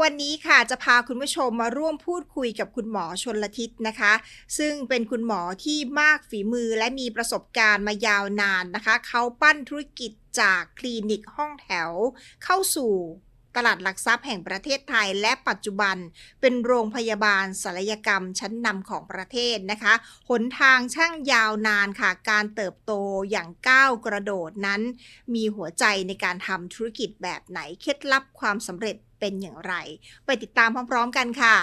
วันนี้ค่ะจะพาคุณผู้ชมมาร่วมพูดคุยกับคุณหมอชนละทิศนะคะ ซึ่งเป็นคุณหมอที่มากฝีมือและมีประสบการณ์มายาวนานนะคะ เขาปั้นธุรกิจจากคลินิกห้องแถว เข้าสู่ตลาดหลักทรัพย์แห่งประเทศไทย และปัจจุบันเป็นโรงพยาบาลศัลยกรรมชั้นนำของประเทศนะคะ หนทางช่างยาวนานค่ะ การเติบโตอย่างก้าวกระโดดนั้น มีหัวใจในการทำธุรกิจแบบไหน เคล็ดลับความสำเร็จ เป็นอย่างไร ไปติดตามพร้อม ๆ กันค่ะ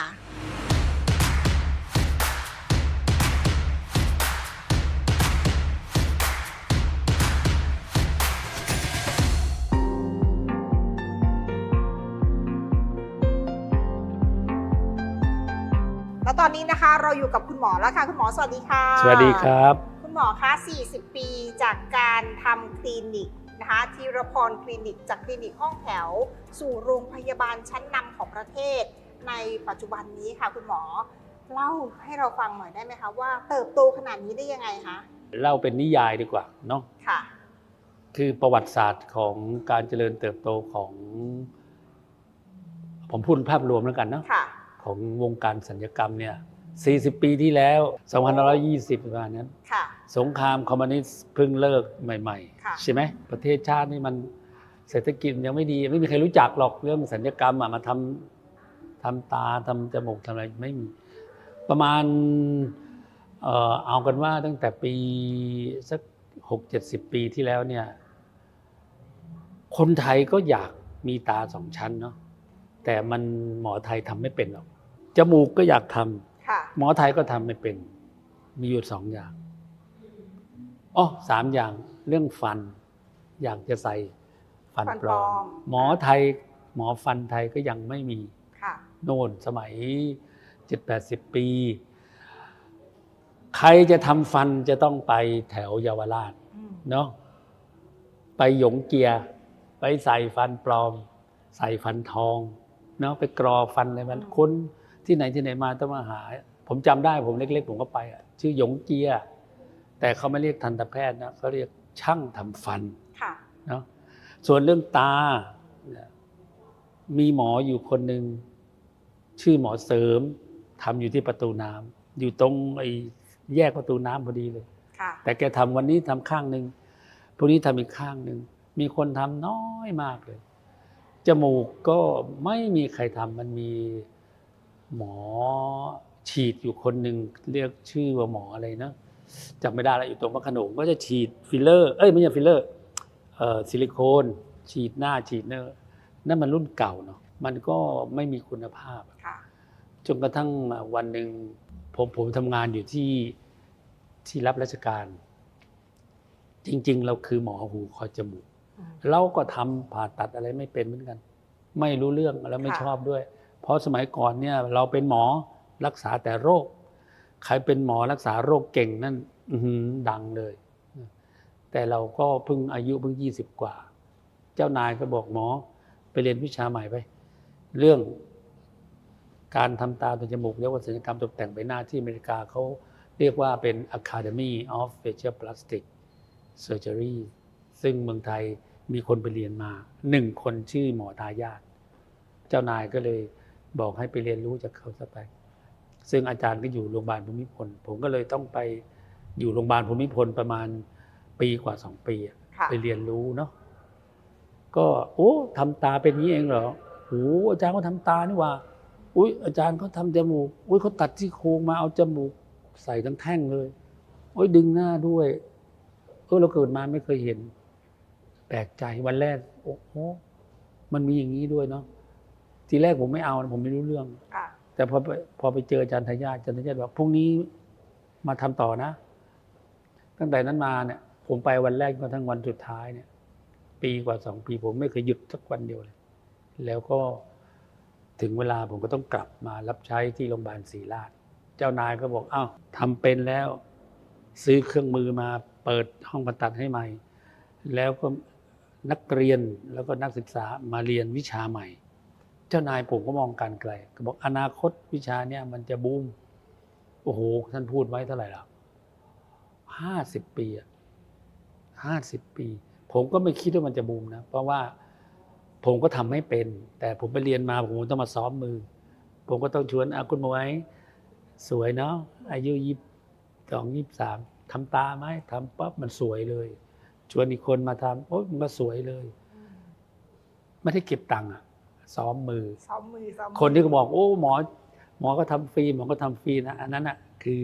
แล้วตอนนี้นะคะเราอยู่กับคุณหมอแล้วค่ะ คุณหมอสวัสดีค่ะ สวัสดีครับ คุณหมอคะ 40 ปีจากการทำคลินิก นะคะทีรพรคลินิกจากคลินิกห้องแถว สู่โรงพยาบาลชั้นนำของประเทศ ในปัจจุบันนี้ค่ะคุณหมอ เล่าให้เราฟังหน่อยได้ไหมคะว่าเติบโตขนาดนี้ได้ยังไงคะเล่าเป็นนิยายดีกว่าเนาะค่ะ คือประวัติศาสตร์ของการเจริญเติบโตของ ผมพูดภาพรวมแล้วกันเนาะค่ะของวงการสัญญกรรมเนี่ย 40 ปีที่แล้ว 2520 ประมาณนั้น ค่ะ สงครามคอมมิวนิสต์เพิ่งเลิกใหม่ค่ะ ๆ ใช่ไหม ประเทศชาตินี่มันเศรษฐกิจยังไม่ดี ไม่มีใครรู้จักหรอกเรื่องสัญญกรรมอะมาทำทำตาทำจมูกทำอะไรไม่มี ประมาณเอ่อเอากันว่าตั้งแต่ปีสักหกเจ็ดสิบปีที่แล้วเนี่ย คนไทยก็อยากมีตาสองชั้นเนาะแต่มันหมอไทยทำไม่เป็นหรอก จมูกก็อยากทำค่ะ หมอไทยก็ทำไม่เป็น มีอยู่สองอย่างอ๋อสามอย่างเรื่องฟัน อยากจะใส่ฟันฟันปปลลออมมหมอไทย หมอฟันไทยก็ยังไม่มีค่ะโน่นสมัยเจ็ดแปดสิบปี ใครจะทำฟันจะต้องไปแถวเยาวราชอืมเนาะไปหยงเกียร์ไปใส่ฟันปลอม ใส่ฟันทองเนาะไปกรอฟันอะไรมัน คน ที่ไหนที่ไหนมาต้องมาหา ผมจำได้ผมเล็ก ๆ ผมก็ไปอะชื่อหยงเกียร์แต่เขาไม่เรียกทันตแพทย์นะเขาเรียกช่างทำฟันค่ะเนาะส่วนเรื่องตาเนี่ยมีหมออยู่คนหนึ่งชื่อหมอเสริมทำอยู่ที่ประตูน้ำอยู่ตรงไอ้แยกประตูน้ำพอดีเลยค่ะแต่แกทำวันนี้ทำข้างหนึ่งพรุ่งนี้ทำอีกข้างหนึ่งมีคนทำน้อยมากเลยจมูกก็ไม่มีใครทำมันมี หมอฉีดอยู่คนหนึ่งเรียกชื่อว่าหมออะไรนะจำไม่ได้แล้วอยู่ตรงพระโขนงก็จะฉีดฟิลเลอร์ เอ้ยไม่ใช่ฟิลเลอร์เอ่อซิลิโคน ฉีดหน้าฉีดเนื้อนั่นมันรุ่นเก่าเนาะมันก็ไม่มีคุณภาพค่ะจนกระทั่งวันหนึ่งผมผมทำงานอยู่ที่ที่รับราชการ จริง ๆ เราคือหมอหูคอจมูกอืมเราก็ทำผ่าตัดอะไรไม่เป็นเหมือนกัน ไม่รู้เรื่องแล้วไม่ค่ะชอบด้วย เพราะสมัยก่อนเนี่ยเราเป็นหมอรักษาแต่โรค ใครเป็นหมอรักษาโรคเก่งนั่นดังเลย แต่เราก็เพิ่งอายุเพิ่งยี่สิบกว่า เจ้านายก็บอกหมอไปเรียนวิชาใหม่ไป เรื่องการทำตาตัวจมูกเรียกว่าศัลยกรรมตกแต่งใบหน้าที่อเมริกาเขาเรียกว่าเป็น Academy of Facial Plastic Surgery ซึ่งเมืองไทยมีคนไปเรียนมาหนึ่งคนชื่อหมอทายาทเจ้านายก็เลย บอกให้ไปเรียนรู้จากเขาซะไป ซึ่งอาจารย์ก็อยู่โรงพยาบาลภูมิพล ผมก็เลยต้องไปอยู่โรงพยาบาลภูมิพลประมาณปีกว่าสองปีอะค่ะไปเรียนรู้เนาะก็โอ้ทำตาเป็นอย่างนี้เองเหรอโอ้อาจารย์เขาทำตานี่หว่า อุ้ยอาจารย์เขาทำจมูกอุ้ยเขาตัดที่โครงมาเอาจมูกใส่ทั้งแท่งเลยโอ้ยดึงหน้าด้วยเออเราเกิดมาไม่เคยเห็น แปลกใจวันแรกโอ้โหมันมีอย่างนี้ด้วยเนาะ ทีแรกผมไม่เอานะผมไม่รู้เรื่องค่ะแต่พอไปพอไปเจออาจารย์ทายาทอาจารย์ทายาทบอกพรุ่งนี้มาทำต่อนะ ตั้งแต่นั้นมาเนี่ย ผมไปวันแรกจนกระทั่งวันสุดท้ายเนี่ย ปีกว่าสองปี ผมไม่เคยหยุดสักวันเดียวเลย แล้วก็ถึงเวลาผมก็ต้องกลับมารับใช้ที่โรงพยาบาลศรีราช เจ้านายก็บอกอ้าวทำเป็นแล้ว ซื้อเครื่องมือมาเปิดห้องผ่าตัดให้ใหม่ แล้วก็นักเรียนแล้วก็นักศึกษามาเรียนวิชาใหม่ เจ้านายผมก็มองการไกล ก็บอกอนาคตวิชาเนี่ยมันจะบูม โอ้โห ท่านพูดไว้เท่าไหร่ล่ะห้าสิบปีอะห้าสิบปี ผมก็ไม่คิดว่ามันจะบูมนะ เพราะว่าผมก็ทำไม่เป็น แต่ผมไปเรียนมาผมต้องมาซ้อมมือ ผมก็ต้องชวนอาคุณหมวยสวยเนาะอายุยี่สองยี่สามทำตาไหมทำปั๊บมันสวยเลย ชวนอีกคนมาทำโอ้ยมันก็สวยเลย ไม่ได้เก็บตังค์อะ ซ้อมมือ ซ้อมมือซ้อมมือคนที่ก็บอกโอ้หมอ หมอก็ทำฟรีหมอก็ทำฟรีนะอันนั้นอะคือ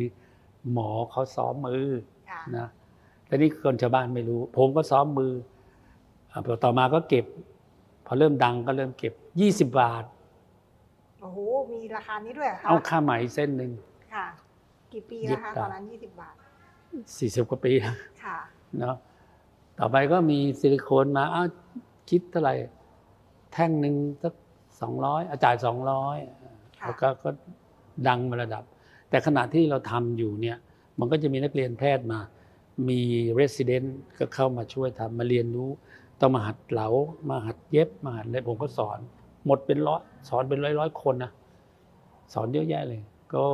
หมอเขาซ้อมมือค่ะนะแต่นี่คนชาวบ้านไม่รู้ ผมก็ซ้อมมืออ่าพอต่อมาก็เก็บ พอเริ่มดังก็เริ่มเก็บ20บาท โอ้โหมีราคานี้ด้วยหรคะเอาค่าไหมเส้นหนึ่ง ค่ะ กี่ปียี่แล้วสิคะบบาทตอนนั้น20บาท40กว่าปี ค่ะ เนาะต่อไปก็มีซิลิโคนมาอ้าวคิดเท่าไหร่ แท่งหนึ่งสักสองร้อยอาจ่ายสองร้อยค่ะแล้วก็ก็ดังมาระดับ แต่ขณะที่เราทำอยู่เนี่ยมันก็จะมีนักเรียนแพทย์มา มี resident ก็เข้ามาช่วยทำมาเรียนรู้ ต้องมาหัดเหลามาหัดเย็บมาหัดอะไรผมก็สอน หมดเป็นร้อยสอนเป็นร้อยร้อยๆคนนะสอนเยอะแยะเลย ก็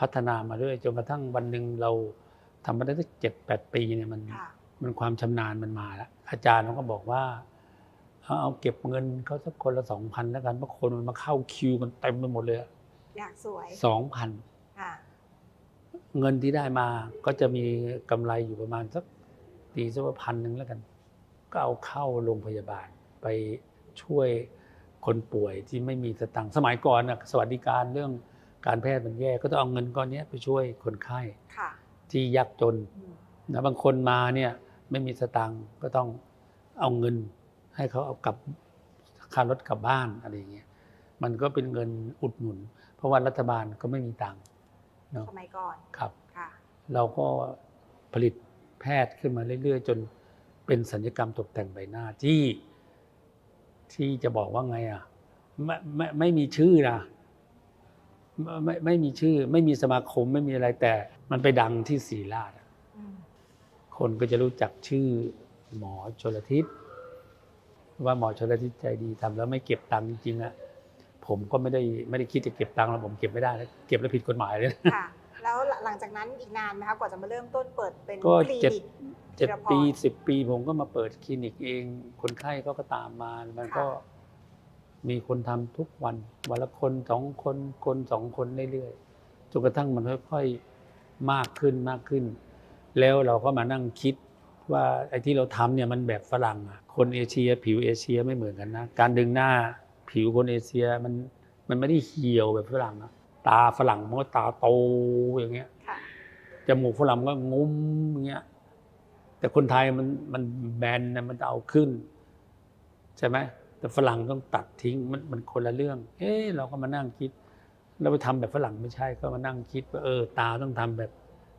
พัฒนามาเรื่อยจนกระทั่งวันหนึ่งเราทำมาได้สักเจ็ดแปดปีเนี่ยมันค่ะมันความชำนาญมันมาแล้วอาจารย์เขาก็บอกว่า เอาเอาเก็บเงินเขาสักคนละสองพันแล้วกันเพราะคนมันมาเข้าคิวกันเต็มไปหมดเลยอยากสวยสองพันค่ะเงินที่ได้มาก็จะมีกำไรอยู่ประมาณสักตีสักว่าพันหนึ่งแล้วกัน ก็เอาเข้าโรงพยาบาลไปช่วยคนป่วยที่ไม่มีสตังค์สมัยก่อนนะสวัสดิการเรื่องการแพทย์มันแย่ก็ต้องเอาเงินก้อนเนี้ยไปช่วยคนไข้ค่ะที่ยากจนอืมนะบางคนมาเนี่ยไม่มีสตังค์ก็ต้องเอาเงิน ให้เขาเอากลับค่ารถกลับบ้านอะไรอย่างเงี้ยมันก็เป็นเงินอุดหนุน เพราะว่ารัฐบาลก็ไม่มีตังค์เนาะสมัยก่อนครับค่ะเราก็ผลิตแพทย์ขึ้นมาเรื่อย ๆ จนเป็นสัญญกรรมตกแต่งใบหน้าที่ที่จะบอกว่าไงอะไม่ไม่ไม่มีชื่อนะไม่ไม่ไม่มีชื่อ ไม่มีสมาคมไม่มีอะไรแต่ มันไปดังที่ศรีราชอะอืมคนก็จะรู้จักชื่อหมอชลทิศ ว่าหมอชลทิศใจดีทำแล้วไม่เก็บตังค์จริงๆอะผมก็ไม่ได้ไม่ได้คิดจะเก็บตังค์แล้วผมเก็บไม่ได้นะเก็บแล้วผิดกฎหมายเลยนะค่ะแล้วหลังจากนั้นอีกนานไหมคะกว่าจะมาเริ่มต้นเปิดเป็นก็คลิเจ็ดนิกเจ็ดธีรพรปีสิบปีผมก็มาเปิดคลินิกเอง คนไข้เขาก็ตามมามันก็ค่ะมีคนทำทุกวัน วันละคนสองคนคนสองคนเรื่อยๆจนกระทั่งมันค่อยๆมากขึ้นมากขึ้น แล้วเราก็มานั่งคิดว่าไอ้ที่เราทำเนี่ยมันแบบฝรั่งอะ คนเอเชีย ผิวเอเชียไม่เหมือนกันนะ การดึงหน้าผิวคนเอเชียมันมันไม่ได้เหี่ยวแบบฝรั่งนะตาฝรั่งมันก็ตาโตอย่างเงี้ยค่ะจมูกฝรั่งมันก็งุ้มอย่างเงี้ย แต่คนไทยมันมันแบนนะมันเอาขึ้น ใช่ไหมแต่ฝรั่งต้องตัดทิ้งมันมันคนละเรื่อง เอ๊ะเราก็มานั่งคิด เราไปทำแบบฝรั่งไม่ใช่ก็มานั่งคิดว่าเออตาต้องทำแบบ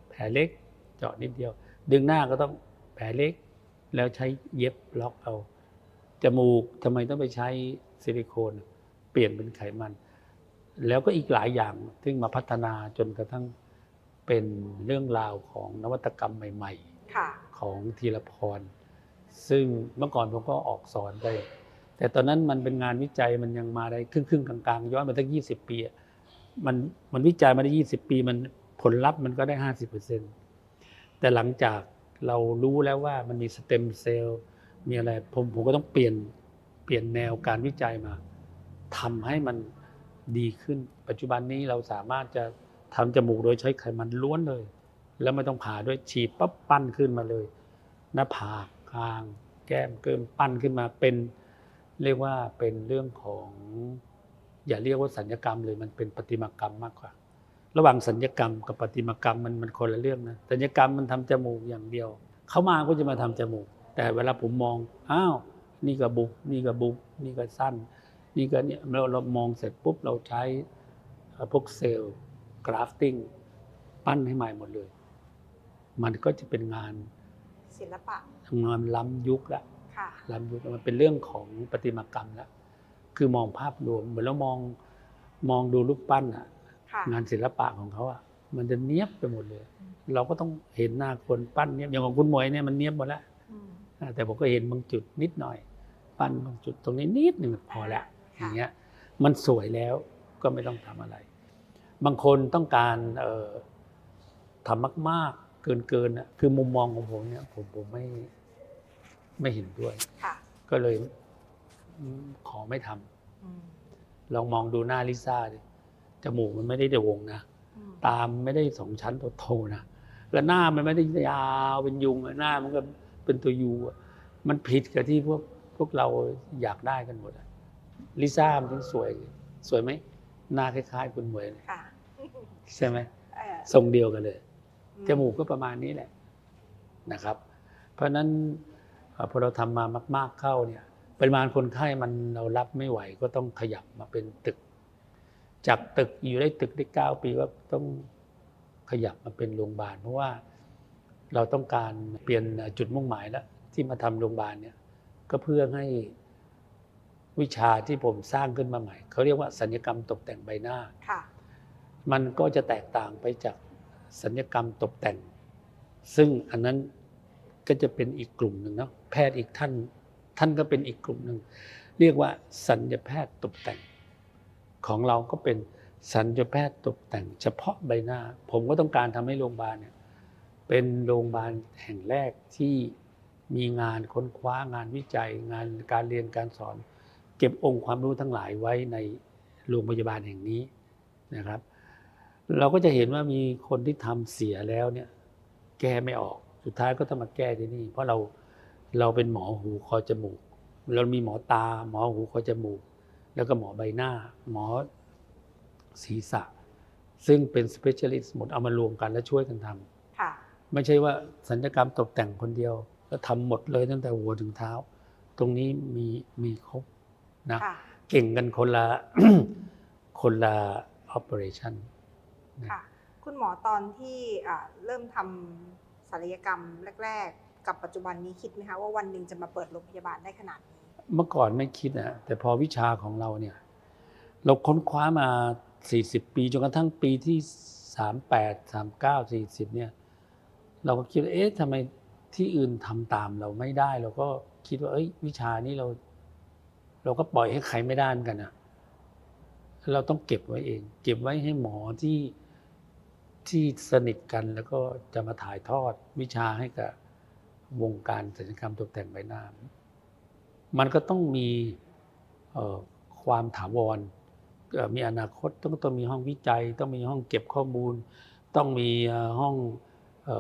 แผลเล็ก เจาะนิดเดียว ดึงหน้าก็ต้องแผลเล็ก แล้วใช้เย็บล็อกเอาจมูกทำไมต้องไปใช้ซิลิโคนเปลี่ยนเป็นไขมัน แล้วก็อีกหลายอย่างซึ่งมาพัฒนาจนกระทั่งเป็นเรื่องราวของนวัตกรรมใหม่ค่ะๆของธีรพร ซึ่งเมื่อก่อนผมก็ออกสอนไป แต่ตอนนั้นมันเป็นงานวิจัยมันยังมาได้ครึ่งครึ่งๆกลางๆ ย้อนมาตั้งยี่สิบปีอะมันมันวิจัยมาได้ยี่สิบปีมันผลลัพธ์มันก็ได้ห้าสิบเปอร์เซ็นแต่หลังจาก เรารู้แล้วว่ามันมีสเต็มเซลล์มีอะไรผมผมก็ต้องเปลี่ยนเปลี่ยนแนวการวิจัยมาทำให้มันดีขึ้น ปัจจุบันนี้เราสามารถจะทำจมูกโดยใช้ไขมันล้วนเลย แล้วไม่ต้องผ่าด้วยฉีดปั๊บปั้นขึ้นมาเลย หน้าผากคาง แก้มเกิมปั้นขึ้นมาเป็น เรียกว่าเป็นเรื่องของ อย่าเรียกว่าสัญญกรรมเลยมันเป็นประติมากรรมมากกว่า ระหว่างสัญญกรรมกับประติมากรรมมันมันคนละเรื่องนะสัญญกรรมมันทำจมูกอย่างเดียว เขามาก็จะมาทำจมูก แต่เวลาผมมองอ้าวนี่ก็บุกนี่ก็บุกนี่ก็สั้น นี่ก็เนี่ยเราเรามองเสร็จปุ๊บเราใช้เอ่อพวกเซลล์กราฟติ้งปั้นให้ใหม่หมดเลย มันก็จะเป็นงานศิลปะงานล้ำยุคละค่ะล้ำยุคมันเป็นเรื่องของประติมากรรมแล้วคือมองภาพรวมเหมือนเรามองมองดูรูปปั้นอะค่ะ งานศิลปะของเขาอะมันจะเนียบไปหมดเลย เราก็ต้องเห็นหน้าคนปั้นเนียบอย่างของคุณหมวยเนี่ยมันเนียบหมดแล้วอืมอ่าแต่ผมก็เห็นบางจุดนิดหน่อย ปั้นบางจุดตรงนี้นิดหนึ่งพอแล้วอค่ะย่างเงี้ยมันสวยแล้วก็ไม่ต้องทำอะไร บางคนต้องการเอ่อทำมากๆ เกินเกินๆอะคือมุมมองของผมเนี่ยผมผมไม่ไม่เห็นด้วยค่ะก็เลยอืมขอไม่ทำอืมลองมองดูหน้าลิซ่าดิ จมูกมันไม่ได้โด่งนะอืมตามนไม่ได้สองชั้นโตๆนะแล้วหน้ามันไม่ได้ยาวเป็นยุงอะหน้ามันก็เป็นตัวยูอะมันผิดกับที่พวกพวกเราอยากได้กันหมดอะลิซ่ามันถึงสวย สวยไหมหน้าคล้ายๆคุณหมวยเลยค่ะใช่ไหมเอ่อทรงเดียวกันเลยอืจมูกก็ประมาณนี้แหละนะครับ เพราะฉะนั้นเอ่อพอเราทำมามาก ๆเข้าเนี่ยปริมาณคนไข้มันเรารับไม่ไหวก็ต้องขยับมาเป็นตึก จากตึกอยู่ได้ตึกได้เก้าปีก็ต้องขยับมาเป็นโรงพยาบาล เพราะว่าเราต้องการเปลี่ยนจุดมุ่งหมายแล้ว ที่มาทำโรงพยาบาลเนี่ยก็เพื่อให้วิชาที่ผมสร้างขึ้นมาใหม่ เขาเรียกว่าสัญญกรรมตกแต่งใบหน้าค่ะมันก็จะแตกต่างไปจากสัญญกรรมตกแต่ง ซึ่งอันนั้นก็จะเป็นอีกกลุ่มหนึ่งเนาะแพทย์อีกท่าน ท่านก็เป็นอีกกลุ่มหนึ่งเรียกว่าสัญญแพทย์ตกแต่ง ของเราก็เป็นสัญญแพทย์ตกแต่งเฉพาะใบหน้า ผมก็ต้องการทำให้โรงพยาบาลเนี่ยเป็นโรงพยาบาลแห่งแรกที่มีงานค้นคว้างานวิจัย งานการเรียนการสอน เก็บองค์ความรู้ทั้งหลายไว้ในโรงพยาบาลแห่งนี้นะครับ เราก็จะเห็นว่ามีคนที่ทำเสียแล้วเนี่ยแก้ไม่ออกสุดท้ายก็ต้องมาแก้ที่นี่ เพราะเราเราเป็นหมอหูคอจมูก เรามีหมอตาหมอหูคอจมูก แล้วก็หมอใบหน้า หมอศีรษะ ซึ่งเป็น specialist หมดเอามารวมกันแล้วช่วยกันทำค่ะไม่ใช่ว่าสัญญกรรมตกแต่งคนเดียว แล้วทำหมดเลยตั้งแต่หัวถึงเท้า ตรงนี้มีมีครบนะค่ะเก่งกันคนละคนละ operation ค่ะคุณหมอตอนที่อ่าเริ่มทำศัลยกรรมแรก ๆ กับปัจจุบันนี้คิดไหมคะว่าวันหนึ่งจะมาเปิดโรงพยาบาลได้ขนาดนี้ เมื่อก่อนไม่คิดนะแต่พอวิชาของเราเนี่ย เราค้นคว้ามา 40 ปีจนกระทั่งปีที่ 38 39 40 เนี่ย เราก็คิดว่าเอ๊ะทำไมที่อื่นทำตามเราไม่ได้ เราก็คิดว่า เอ้ย วิชานี้เรา เราก็ปล่อยให้ใครไม่ได้เหมือนกันนะเราต้องเก็บไว้เอง เก็บไว้ให้หมอที่ที่สนิทกันแล้วก็จะมาถ่ายทอดวิชาให้กับวงการศัลยกรรมตกแต่งใบหน้า มันก็ต้องมีความถาวรมีอนาคตต้องต้องมีห้องวิจัย ต้องมีห้องเก็บข้อมูล ต้องมีห้องอ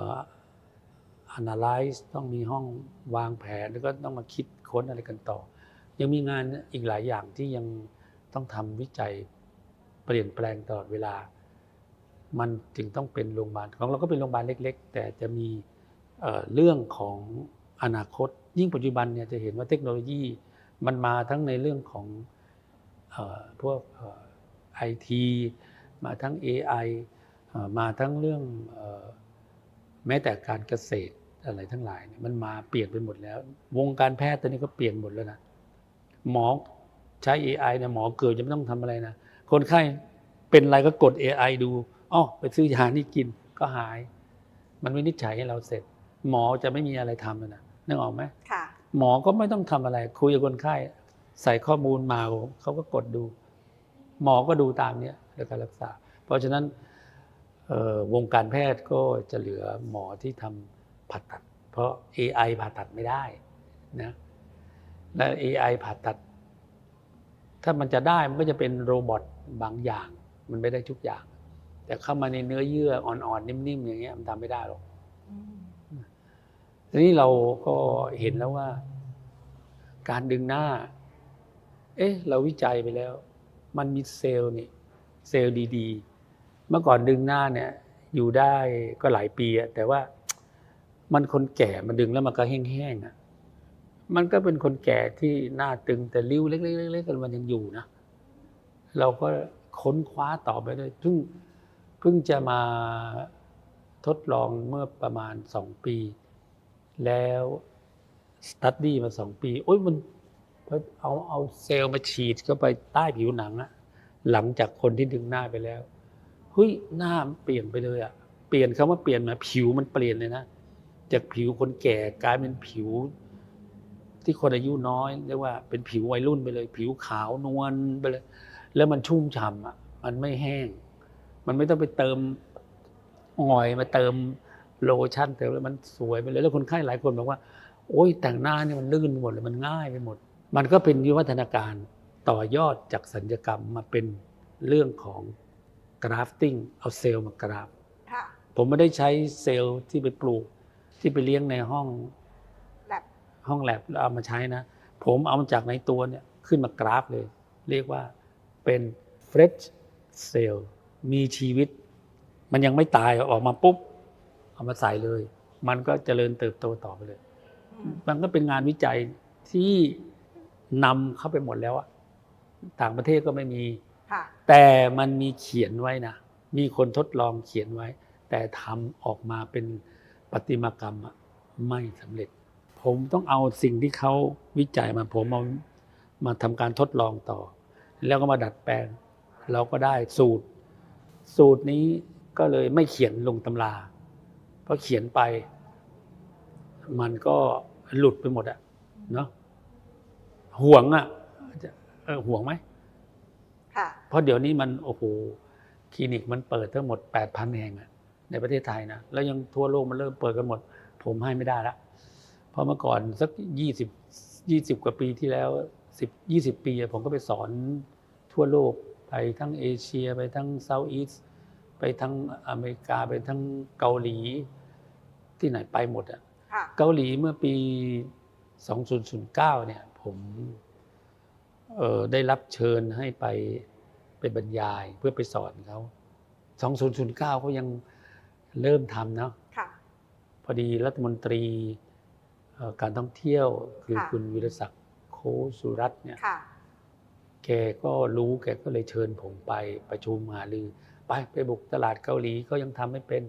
analyze ต้องมีห้องวางแผนแล้วก็ต้องมาคิดค้นอะไรกันต่อ ยังมีงานอีกหลายอย่างที่ยังต้องทำวิจัยเปลี่ยนแปลงตลอดเวลา มันจึงต้องเป็นโรงพยาบาลของเราก็เป็นโรงพยาบาลเล็ก ๆ แต่จะมีเรื่องของ อนาคต ยิ่งปัจจุบันเนี่ยจะเห็นว่าเทคโนโลยีมันมาทั้งในเรื่องของอพวกไอทีมาทั้ง AI เอ่อมาทั้งเรื่องแม้แต่การเกษตรอะไรทั้งหลายเนี่ยมันมาเปลี่ยนไปหมดแล้ว วงการแพทย์ตอนนี้ก็เปลี่ยนหมดแล้วนะหมอใช้ AI เนี่ยหมอเกิดจะไม่ต้องทำอะไรนะคนไข้เป็นอะไรก็กด AI ดูอ๋อไปซื้อยานี่กินก็หาย มันวินิจฉัยให้เราเสร็จ หมอจะไม่มีอะไรทำเลยนะ นึกออกไหมค่ะหมอก็ไม่ต้องทำอะไร คุยกับคนไข้ใส่ข้อมูลมาเขาก็กดดู หมอก็ดูตามเนี้ยแล้วก็รักษา เพราะฉะนั้นเอ่อวงการแพทย์ก็จะเหลือหมอที่ทำผ่าตัด เพราะ AI ผ่าตัดไม่ได้นะและ AI ผ่าตัด ถ้ามันจะได้มันก็จะเป็นโรบอทบางอย่าง มันไม่ได้ทุกอย่าง แต่เข้ามาในเนื้อเยื่ออ่อนๆนิ่มๆอย่างเงี้ยมันทำไม่ได้หรอกอืม ทีนี้เราก็เห็นแล้วว่า การดึงหน้า เอ๊ะ เราวิจัยไปแล้ว มันมีเซลล์นี่เซลล์ดีๆ เมื่อก่อนดึงหน้าเนี่ย อยู่ได้ก็หลายปีอะแต่ว่ามันคนแก่มันดึงแล้วมันก็แห้งๆอะ มันก็เป็นคนแก่ที่หน้าตึงแต่ริ้วเล็กๆๆกันมันยังอยู่นะ เราก็ค้นคว้าต่อไปเลยเพิ่งเพิ่งจะมาทดลองเมื่อประมาณสองปี แล้วสตัดดี้มาสองปี โอ้ยมันเอาเอาเซลล์มาฉีดเข้าไปใต้ผิวหนังอะหลังจากคนที่ดึงหน้าไปแล้วเฮ้ยหน้าเปลี่ยนไปเลยอะเปลี่ยนคำว่าเปลี่ยนมาผิวมันเปลี่ยนเลยนะจากผิวคนแก่กลายเป็นผิว ที่คนอายุน้อยเรียกว่าเป็นผิววัยรุ่นไปเลย ผิวขาวนวลไปเลย แล้วมันชุ่มฉ่ำอะ มันไม่แห้ง มันไม่ต้องไปเติมออยมาเติม โลชั่นเติมแล้วมันสวยไปเลย แล้วคนไข้หลายคนบอกว่า โอ้ยแต่งหน้าเนี่ยมันลื่นไปหมดเลยมันง่ายไปหมด มันก็เป็นวิวัฒนาการต่อยอดจากสัญญกรรมมาเป็นเรื่องของกราฟติ้งเอาเซลล์มากราฟค่ะผมไม่ได้ใช้เซลล์ที่ไปปลูกที่ไปเลี้ยงในห้องแบบห้องแลบแล้วเอามาใช้นะ ผมเอามาจากในตัวเนี่ยขึ้นมากราฟเลย เรียกว่าเป็น fresh cell มีชีวิต มันยังไม่ตายออกมาปุ๊บ เอามาใส่เลย มันก็เจริญเติบโตต่อไปเลยอืมมันก็เป็นงานวิจัยที่นำเข้าไปหมดแล้วอะต่างประเทศก็ไม่มีค่ะแต่มันมีเขียนไว้นะ มีคนทดลองเขียนไว้ แต่ทำออกมาเป็นประติมากรรมอะไม่สำเร็จ ผมต้องเอาสิ่งที่เขาวิจัยมาผมเอามาทำการทดลองต่อ แล้วก็มาดัดแปลง เราก็ได้สูตร สูตรนี้ก็เลยไม่เขียนลงตำราเพ ราะเขียนไปมันก็หลุดไปหมดอะเนาะห่วงอะจะเออห่วงไหมค่ะเพราะเดี๋ยวนี้มันโอ้โหคลินิกมันเปิดทั้งหมด 8,000 แห่งอะในประเทศไทยนะแล้วยังทั่วโลกมันเริ่มเปิดกันหมด ผมให้ไม่ได้ละเพราะเมื่อก่อนสัก 20 20 กว่าปีที่แล้ว 10 20 ปีอะผมก็ไปสอนทั่วโลกไปทั้งเอเชีย ไปทั้งเซาท์อีสไปทั้งอเมริกาไปทั้งเกาหลี ที่ไหนไปหมดอะค่ะเกาหลีเมื่อปี 2009 เนี่ย ผมเอ่อได้รับเชิญให้ไปไปบรรยายเพื่อไปสอนเขา 2009 เขายังเริ่มทำเนาะค่ะพอดีรัฐมนตรีเอ่อการท่องเที่ยวคือค่ะคุณวิรศักดิ์โคสุรัตน์เนี่ยค่ะแกก็รู้แกก็เลยเชิญผมไปประชุมหารือ ไปไปบุกตลาดเกาหลีก็ยังทำไม่เป็น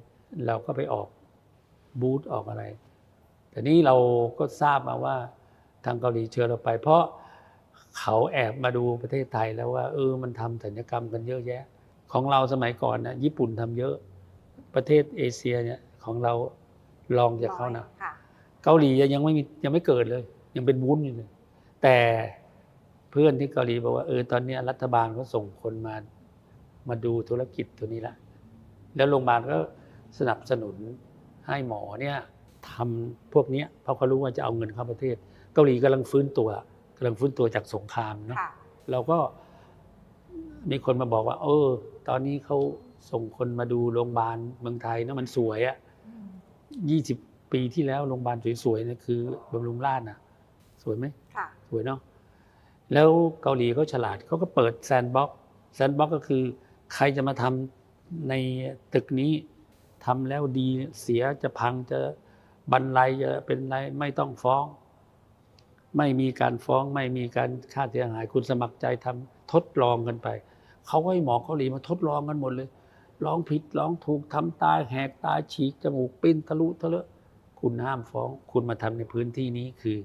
เราก็ไปออก บูธออกอะไร แต่นี่เราก็ทราบมาว่าทางเกาหลีเชิญเราไป เพราะเขาแอบมาดูประเทศไทยแล้วว่า เออมันทำศัลยกรรมกันเยอะแยะ ของเราสมัยก่อนนะญี่ปุ่นทำเยอะประเทศเอเชียเนี่ยของเราลองจากเขานะค่ะเกาหลียังไม่มียังไม่เกิดเลย ยังเป็นวุ้นอยู่เลยแต่เพื่อนที่เกาหลีบอกว่าเออตอนเนี้ยรัฐบาลเขาส่งคนมามาดูธุรกิจตัวนี้ละแล้วโรงพยาบาลก็สนับสนุน ให้หมอเนี่ยทำพวกเนี้ยเพราะเขารู้ว่าจะเอาเงินเข้าประเทศ เกาหลีกำลังฟื้นตัวกำลังฟื้นตัวจากสงครามเนาะค่ะเราก็มีคนมาบอกว่า เออ ตอนนี้เขาส่งคนมาดูโรงพยาบาลเมืองไทยเนอะมันสวยอะอืมยี่สิบปีที่แล้วโรงพยาบาลสวยๆเนี่ยคือบำรุงราษฎร์นะสวยไหมค่ะสวยเนาะแล้วเกาหลีเขาฉลาดเขาก็เปิดแซนด์บ็อกแซนด์บ็อกก็คือ ใครจะมาทำในตึกนี้ ทำแล้วดีเสียจะพังจะบรรลัยจะเป็นไรไม่ต้องฟ้อง ไม่มีการฟ้องไม่มีการค่าเสียหายคุณสมัครใจทำทดลองกันไปเขาให้หมอเกาหลีมาทดลองกันหมดเลยร้องผิดร้องถูกทำตาแหกตาฉีกจมูกปิ้นทะลุทะเลอะคุณห้ามฟ้อง คุณมาทำในพื้นที่นี้คือ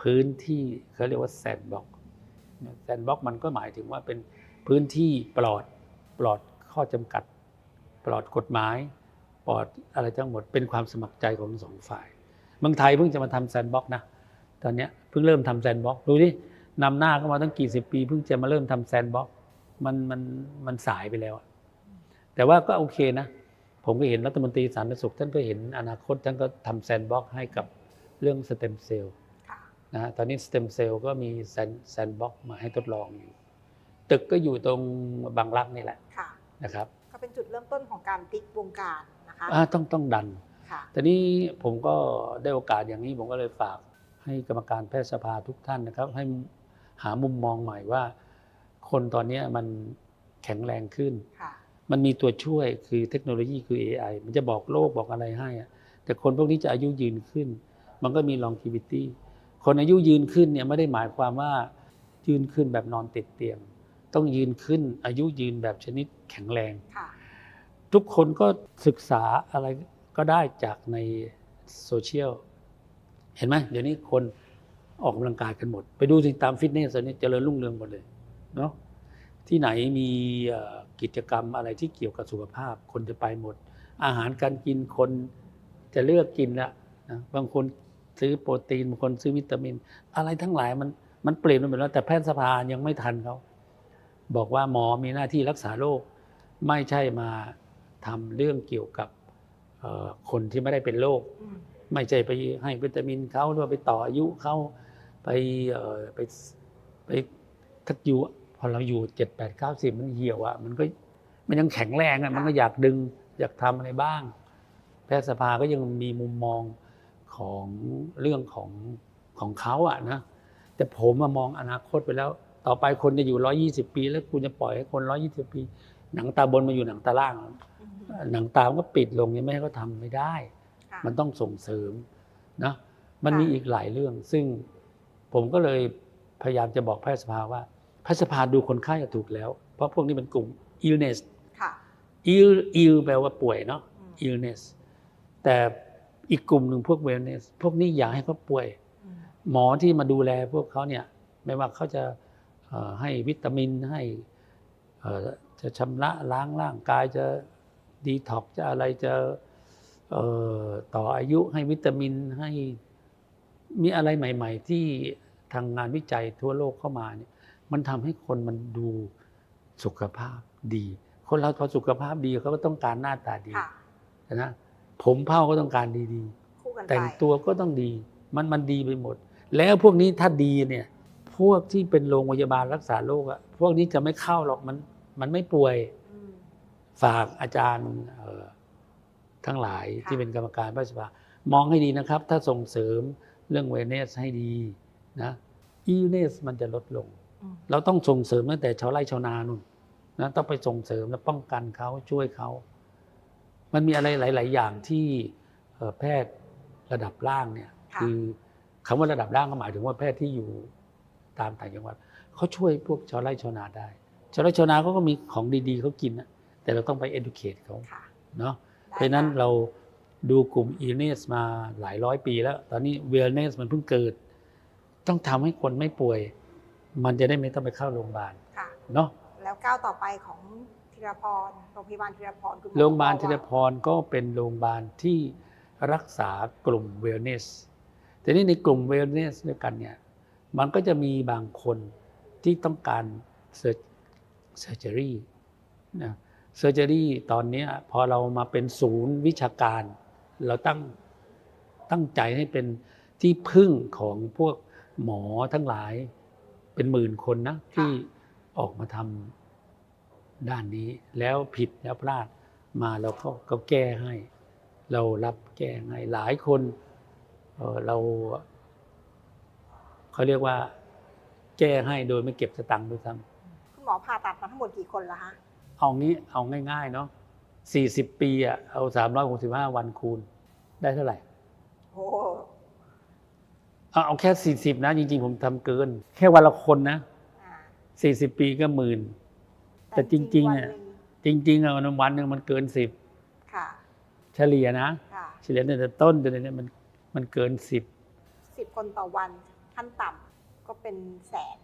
พื้นที่เขาเรียกว่าแซนบ็อกแซนบ็อกมันก็หมายถึงว่าเป็นพื้นที่ปลอดปลอดข้อจำกัด ปลอดกฎหมาย ปลอดอะไรทั้งหมดเป็นความสมัครใจของทั้งสองฝ่ายเมืองไทยเพิ่งจะมาทำแซนด์บ็อกนะตอนเนี้ยเพิ่งเริ่มทำแซนด์บ็อกดูดินำหน้าเข้ามาตั้งกี่สิบปี เพิ่งจะมาเริ่มทำแซนด์บ็อกมันมันมันสายไปแล้วอะแต่ว่าก็โอเคนะ ผมก็เห็นรัฐมนตรีสาธารณสุข ท่านก็เห็นอนาคตท่านก็ทำแซนด์บ็อกให้กับเรื่องสเต็มเซลล์ค่ะนะฮะตอนนี้สเต็มเซลล์ก็มีแซนแซนบ็อกมาให้ทดลองอยู่ ตึกก็อยู่ตรงบางรักนี่แหละค่ะนะครับ ก็เป็นจุดเริ่มต้นของการพลิกวงการ นะคะอ่าต้องต้องดันค่ะแต่นี้ผมก็ได้โอกาสอย่างนี้ผมก็เลยฝากให้กรรมการแพทยสภาทุกท่านนะครับ ให้หามุมมองใหม่ว่า คนตอนเนี้ยมันแข็งแรงขึ้น ค่ะ มันมีตัวช่วยคือเทคโนโลยีคือ AI มันจะบอกโรคบอกอะไรให้อะแต่คนพวกนี้จะอายุยืนขึ้น มันก็มี longevity คนอายุยืนขึ้นเนี่ยไม่ได้หมายความว่ายืนขึ้นแบบนอนติดเตียง ต้องยืนขึ้นอายุยืนแบบชนิดแข็งแรง ค่ะ ทุกคนก็ศึกษาอะไรก็ได้จากในโซเชียล เห็นไหมเดี๋ยวนี้คนออกกำลังกายกันหมด ไปดูสิตามฟิตเนสตอนนี้เจริญรุ่งเรืองหมดเลยเนาะที่ไหนมีกิจกรรมอะไรที่เกี่ยวกับสุขภาพ คนจะไปหมด อาหารการกินคนจะเลือกกินละนะบางคนซื้อโปรตีนบางคนซื้อวิตามิน อะไรทั้งหลายมันมันเปลี่ยนไปหมดแล้วแต่แพทยสภายังไม่ทันเขาบอกว่าหมอมีหน้าที่รักษาโรคไม่ใช่มา ทำเรื่องเกี่ยวกับเอ่อคนที่ไม่ได้เป็นโรคอืมไม่ใช่ไปให้วิตามินเขาหรือว่าไปต่ออายุเขาไปเอ่อไปไปถ้าอยู่พอเราอยู่เจ็ดแปดเก้าสิบมันเหี่ยวอะมันก็มันยังแข็งแรงอะมันก็อยากดึงอยากทำอะไรบ้าง แพทยสภาก็ยังมีมุมมองของเรื่องของของเขาอะนะแต่ผมมามองอนาคตไปแล้ว ต่อไปคนจะอยู่ร้อยี่สิบปี แล้วคุณจะปล่อยให้คนร้อยี่สิบปี หนังตาบนมาอยู่หนังตาล่าง หนังตามันก็ปิดลงเนี่ยไม่ให้เขาทำไม่ได้ค่ะมันต้องส่งเสริมนะมันค่ะมีอีกหลายเรื่อง ซึ่งผมก็เลยพยายามจะบอกแพทยสภาว่าแพทยสภาดูคนไข้จะถูกแล้ว เพราะพวกนี้เป็นกลุ่ม illness ค่ะ ill ill แปลว่าป่วยเนาะอืม illness แต่อีกกลุ่มหนึ่งพวก wellness พวกนี้อยากให้เขาป่วยอืมหมอที่มาดูแลพวกเขาเนี่ยไม่ว่าเขาจะเอ่อให้วิตามินให้เอ่อจะชำระล้างร่างกายจะ ดีท็อกจะอะไรจะเอ่อต่ออายุให้วิตามินให้มีอะไรใหม่ ๆ ที่ทางงานวิจัยทั่วโลกเข้ามาเนี่ยมันทำให้คนมันดูสุขภาพดี คนเราพอสุขภาพดีเขาก็ต้องการหน้าตาดีค่ะนะผมเผ้าก็ต้องการดีๆคู่กันไปแต่งตัวก็ต้องดี มันมันดีไปหมด แล้วพวกนี้ถ้าดีเนี่ยพวกที่เป็นโรงพยาบาลรักษาโรคอะพวกนี้จะไม่เข้าหรอกมันมันไม่ป่วยอืม ฝากอาจารย์เอ่อทั้งหลายค่ะที่เป็นกรรมการพระสภามองให้ดีนะครับ ถ้าส่งเสริมเรื่องเวเนสให้ดีนะอีเนสมันจะลดลงอืมเราต้องส่งเสริมตั้งแต่ชาวไร่ชาวนานุ่นนะต้องไปส่งเสริมและป้องกันเขาช่วยเขา มันมีอะไรหลาย ๆ อย่างที่เอ่อแพทย์ระดับล่างเนี่ยค่ะคือคำว่าระดับล่างก็หมายถึงว่าแพทย์ที่อยู่ตามต่างจังหวัดเขาช่วยพวกชาวไร่ชาวนาได้ชาวไร่ชาวนาเขาก็มีของดี ๆเขากินนะ แต่เราต้องไป educate เขาค่ะเนาะได้เพราะฉะนั้นค่เราดูกลุ่ม illness มาหลายร้อยปีแล้ว ตอนนี้ wellness มันเพิ่งเกิด ต้องทำให้คนไม่ป่วย มันจะได้ไม่ต้องไปเข้าโรงพยาบาลค่ะเนาะแล้วก้าวต่อไปของธีรพรโรงพยาบาลธีรพรคุณหมอโรงพยาบาลบอกธีรว่าพรก็เป็นโรงพยาบาลที่รักษากลุ่ม wellness แต่นี่ในกลุ่ม wellness ด้วยกันเนี่ยมันก็จะมีบางคนที่ต้องการ surgery นะ surgery ตอนนี้พอเรามาเป็นศูนย์วิชาการ เราตั้งตั้งใจให้เป็นที่พึ่งของพวกหมอทั้งหลายเป็นหมื่นคนนะ ที่ออกมาทำด้านนี้ แล้วผิดแล้วพลาดมาเราก็ก็แก้ให้ เรารับแก้ให้หลายคนเราเขาเรียกว่า แก้ให้โดยไม่เก็บสตังค์ด้วยซ้ำคุณหมอผ่าตัดมาทั้งหมดกี่คนละคะ เอางี้เอาง่ายๆเนาะสี่สิบปีอะเอาสามร้อยหกสิบห้าวันคูณ ได้เท่าไหร่โอ้เอาเอาแค่สี่สิบนะ จริงๆ ผมทำเกิน แค่วันละคนนะอ่าสี่สิบปีก็หมื่น แต่จริงๆวันอะหนึ่งจริงๆอะวันวันหนึ่งมันเกินสิบค่ะเฉลี่ยนะค่ะเฉลี่ยตั้งแต่ต้นจนเนี่ยมันมันเกินสิบสิบคนต่อวันขั้นต่ำก็เป็นแสน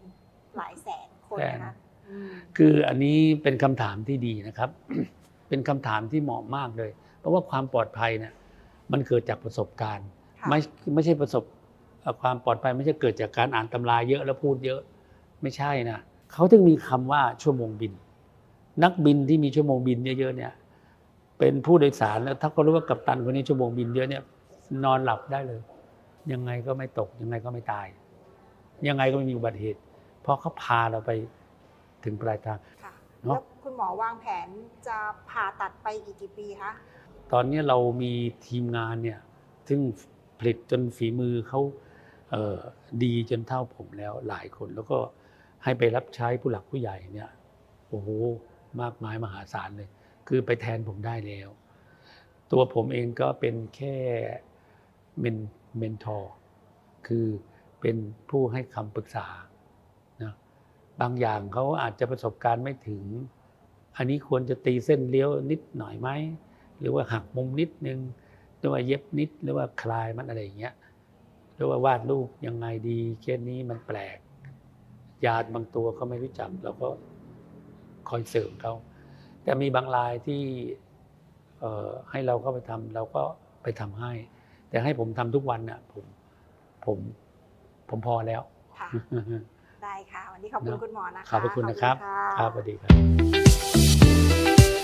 หลายแสนคนนะคะอืม คืออันนี้เป็นคำถามที่ดีนะครับ เป็นคำถามที่เหมาะมากเลย เพราะว่าความปลอดภัยเนี่ยมันเกิดจากประสบการณ์ค่ะไม่ไม่ใช่ประสบเอ่อความปลอดภัยไม่ใช่เกิดจากการอ่านตำราเยอะแล้วพูดเยอะไม่ใช่นะเขาถึงมีคำว่าชั่วโมงบิน นักบินที่มีชั่วโมงบินเยอะๆเนี่ยเป็นผู้โดยสารแล้วถ้าเขารู้ว่ากัปตันคนนี้ชั่วโมงบินเยอะเนี่ยนอนหลับได้เลย ยังไงก็ไม่ตกยังไงก็ไม่ตาย ยังไงก็ไม่มีอุบัติเหตุเพราะเขาพาเราไป ถึงปลายทาง ค่ะเนอะ แล้วคุณหมอวางแผนจะผ่าตัดไปอีกกี่ปีคะ ตอนนี้เรามีทีมงานเนี่ยซึ่งผลิตจนฝีมือเขาเอ่อดีจนเท่าผมแล้วหลายคน แล้วก็ให้ไปรับใช้ผู้หลักผู้ใหญ่เนี่ยโอ้โหมากมายมหาศาลเลย คือไปแทนผมได้แล้ว ตัวผมเองก็เป็นแค่เมนเมนทอร์คือเป็นผู้ให้คำปรึกษานะ บางอย่างเขาอาจจะประสบการณ์ไม่ถึง อันนี้ควรจะตีเส้นเลี้ยวนิดหน่อยไหมหรือว่าหักมุมนิดนึงหรือว่าเย็บนิดหรือว่าคลายมันอะไรอย่างเงี้ยหรือว่าวาดรูปยังไงดีเคสนี้มันแปลกยาบางตัวเขาไม่รู้จักเราก็คอยเสริมเขาแต่มีบางรายที่เอ่อให้เราเข้าไปทำเราก็ไปทำให้ แต่ให้ผมทำทุกวันน่ะผมผมผมพอแล้วค่ะ ได้ค่ะ วันนี้ขอบคุณเนอะคุณหมอนะคะขอบพระคุณนะครับขอณครับสวัสดีครับ